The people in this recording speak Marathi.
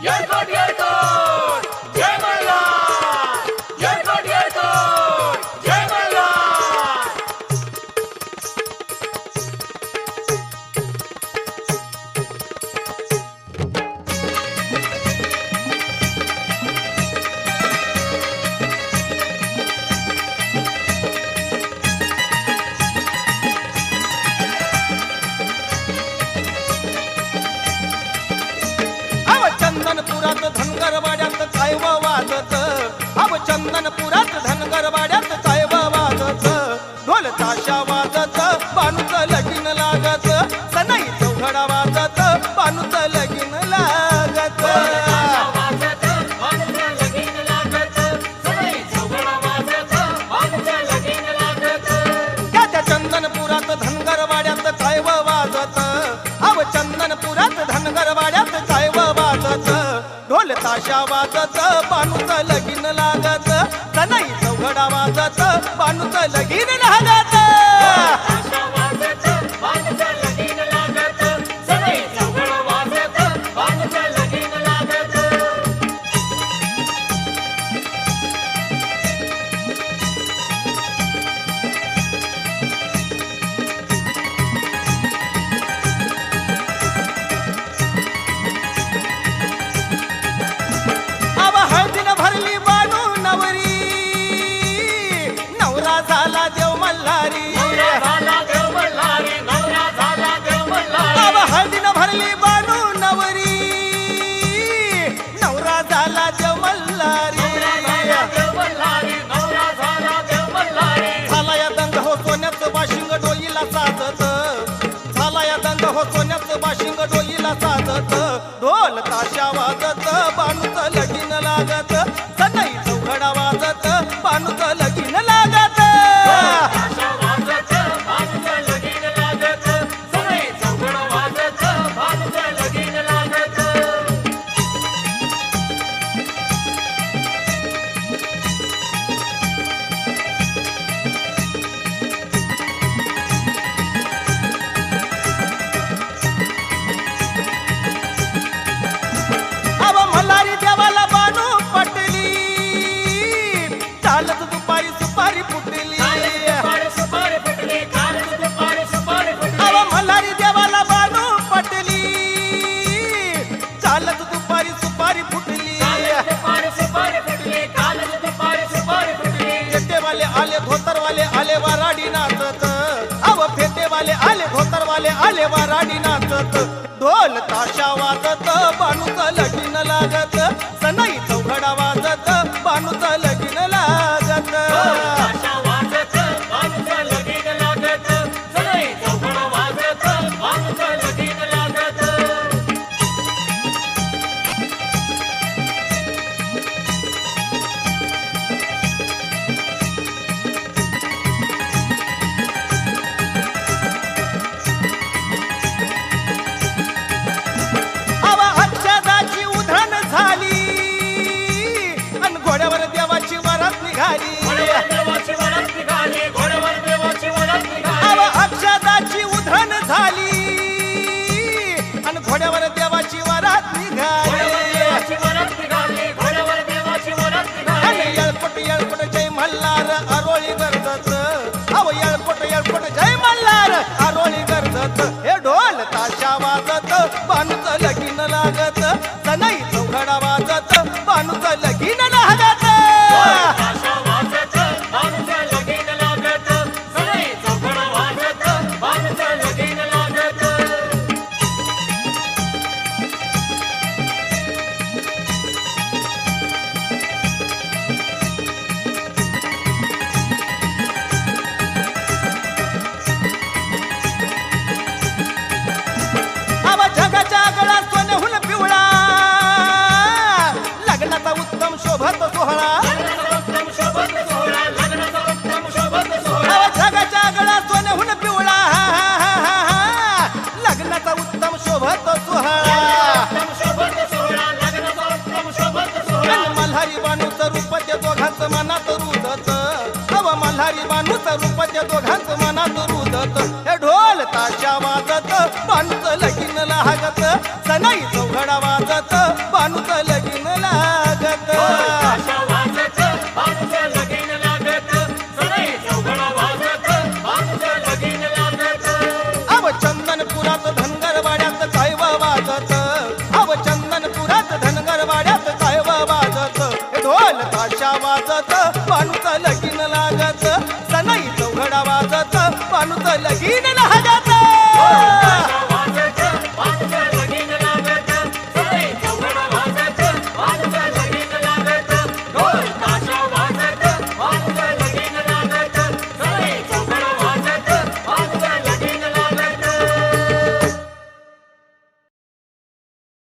Yeah. पुरात धनगर वाड्यात चायव वाजत. अव चंदनपुरात धनगर वाड्यात चायव वाजत. ढोल ताशा वाजत बानूच लगीन लागत. सनई चौघडा वाजत बानूच लगीन लागत. त्या त्या चंदनपुरात धनगर वाड्यात चायव वाजत. अव चंदनपुरात धनगर आशा वाजत बाणूच लगीन लागत. तनई चौघडा वाजत बाणूच लगीन नवरा झाला देव मल्हारी. हळदीनं भरली बानू नवरी. नवरा झाला देव फेतेवाले आले वराडी नाचत. अव फेतेवाले आले धोतरवाले आले वराडी नाचत. ढोल ताशा वाजत बाणूचा ताशा वाजत पण मल्हारी बानूच रूप त्या दोघांच मनात रुदत हे ढोल ताशा वाजत पण తప్పను తొలగిన